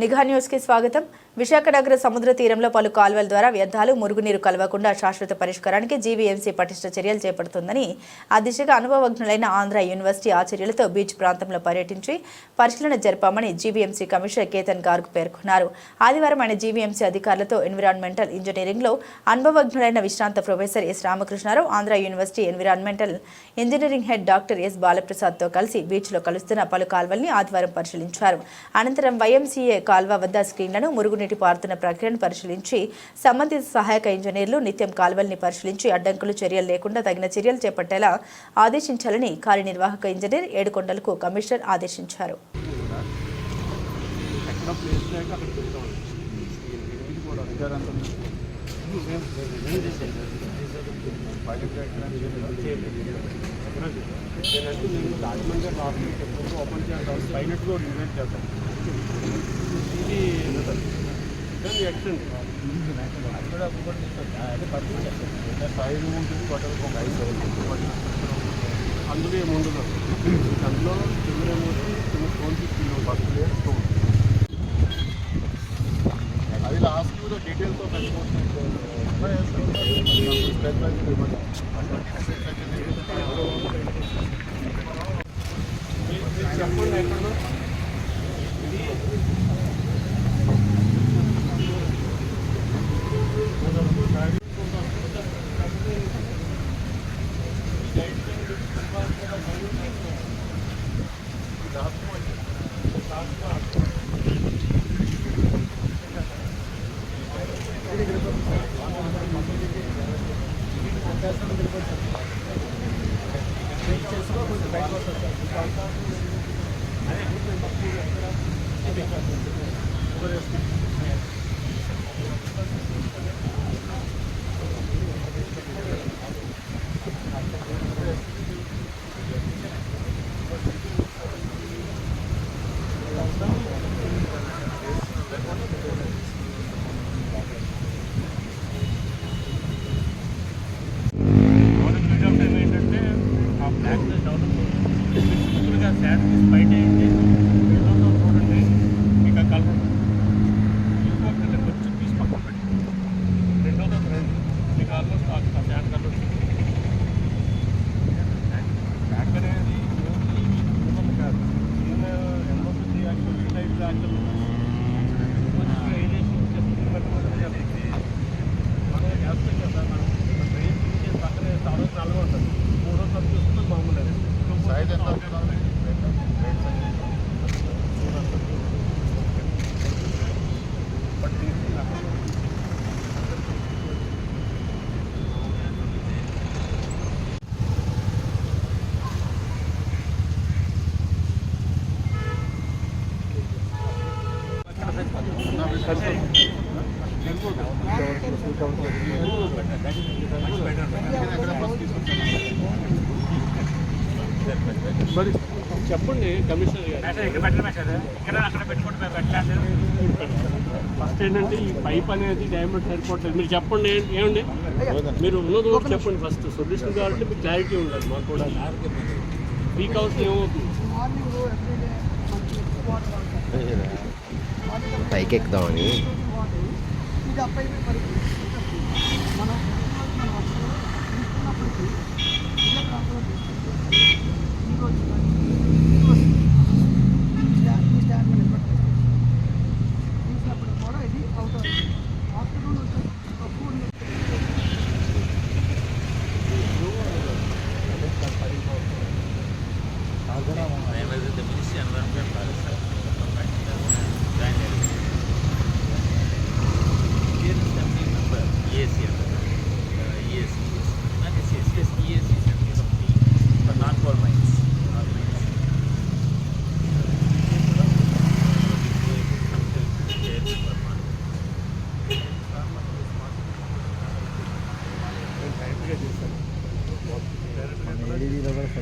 నిఘా న్యూస్కి స్వాగతం. విశాఖ నగర సముద్ర తీరంలో పలు కాల్వల ద్వారా వ్యర్థాలు మురుగునీరు కలవకుండా శాశ్వత పరిష్కారానికి జీవీఎంసీ పటిష్ట చర్యలు చేపడుతుందని ఆ దిశగా అనుభవజ్ఞులైన ఆంధ్ర యూనివర్సిటీ ఆచార్యులతో బీచ్ ప్రాంతంలో పర్యటించి పరిశీలన జరిపామని జీవీఎంసీ కమిషనర్ కేతన్ గార్గ్ పేర్కొన్నారు. ఆదివారం ఆయన జీవీఎంసీ అధికారులతో ఎన్విరాన్మెంటల్ ఇంజనీరింగ్లో అనుభవజ్ఞులైన విశ్రాంత professor S Ramakrishna Rao Andhra university environmental engineering head doctor S బాలప్రసాద్తో కలిసి బీచ్లో కలుస్తున్న పలు కాల్వల్ని ఆదివారం పరిశీలించారు. అనంతరం వైఎంసీఏ కాల్వ వద్ద స్క్రీన్లను మురుగునీటి పారుతున్న ప్రక్రియను పరిశీలించి సంబంధిత సహాయక ఇంజనీర్లు నిత్యం కాల్వల్ని పరిశీలించి అడ్డంకులు చర్యలు లేకుండా తగిన చర్యలు చేపట్టేలా ఆదేశించాలని కార్యనిర్వాహక ఇంజనీర్ ఏడుకొండలకు కమిషనర్ ఆదేశించారు. నేనంటే నేను డాక్యుమెంట్ ఓపెన్ చేస్తాను పైన కూడా ఇన్వైట్ చేస్తాను ఇది దాన్ని ఎక్స్టెండ్ అది కూడా అదే సైడ్ ఉంటుంది ఒక ఐదు అందులో ఏముండదు? అందులో కెమెరా ఏమో ఫోన్ తీసుకున్నాం ఫస్ట్ స్టోన్ అది లాస్ట్ కూడా మోడల్ మరి చెప్పండి కమిషనర్ ఫస్ట్ ఏంటంటే ఈ పైప్ అనేది డయామీటర్ సరిపోవట్లేదు. మీరు చెప్పండి ఏమండి? మీరు ఉన్నది కూడా చెప్పండి ఫస్ట్. సొల్యూషన్ కావాలంటే మీకు క్లారిటీ ఉండాలి మాకు కూడా. వీక్ హౌస్ ఏమవుతుంది? పైకి ఎక్కుదామని ఇది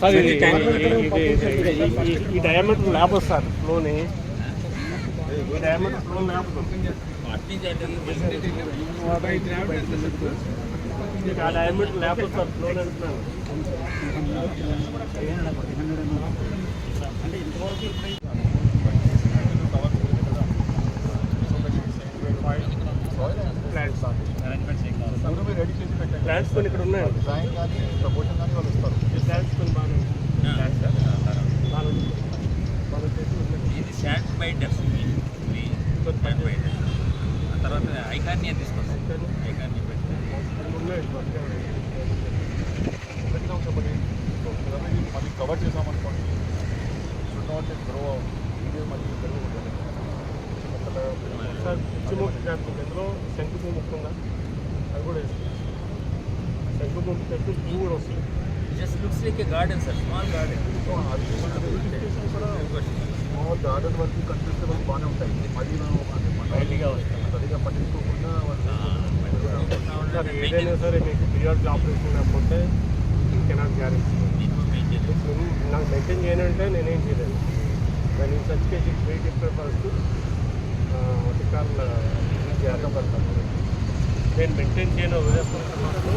సార్ ఇది ఈ డయామీటర్ లేపదు సార్ ఫ్లోని ఆ డయామీటర్ లేపదు సార్ ఫ్లో అంటున్నాను ప్లాంట్స్ సార్ ముందు కొన్ని ఇక్కడ ఉన్నాయి డిజైన్ కానీ ప్రపోజల్ కానీ వాళ్ళు ఇస్తారు ఈ ప్లాంట్స్ కొన్ని బాగా ఇది శాండ్ బైండర్స్ బైండర్ ఆ తర్వాత ఐకాన్ని తీసుకొస్తాం ఐకాన్ని పెట్టి మళ్ళీ కవర్ చేసామనుకోండి షుడ్ నాట్ గ్రో ఇదే మళ్ళీ పెరుగుతుంది సార్ పిచ్చిమూక జాతి ఇందులో శంకుపూ ఉందా. అది కూడా వేస్తుంది శంకుపూ ముక్క అయితే పువ్వు కూడా వస్తుంది just looks like a garden sir small garden small garden వరకు కనిపిస్తే వాళ్ళు బాగానే ఉంటాయి. మళ్ళీ సరిగా పట్టించుకోకుండా వాళ్ళు ఏదైనా సరే మీకు పీరియడ్ ఆపరేషన్ లేకపోతే కెనాట్ గ్యారెంటీ నాకు మెయింటైన్ చేయనంటే నేనేం చేయలేను. దాని సచ్ కేజీ వెయిట్ చెప్పే ఫస్ట్ జాగ్రత్త పడతాను. నేను మెయింటైన్ చేయను వదిలేస్తున్నప్పుడు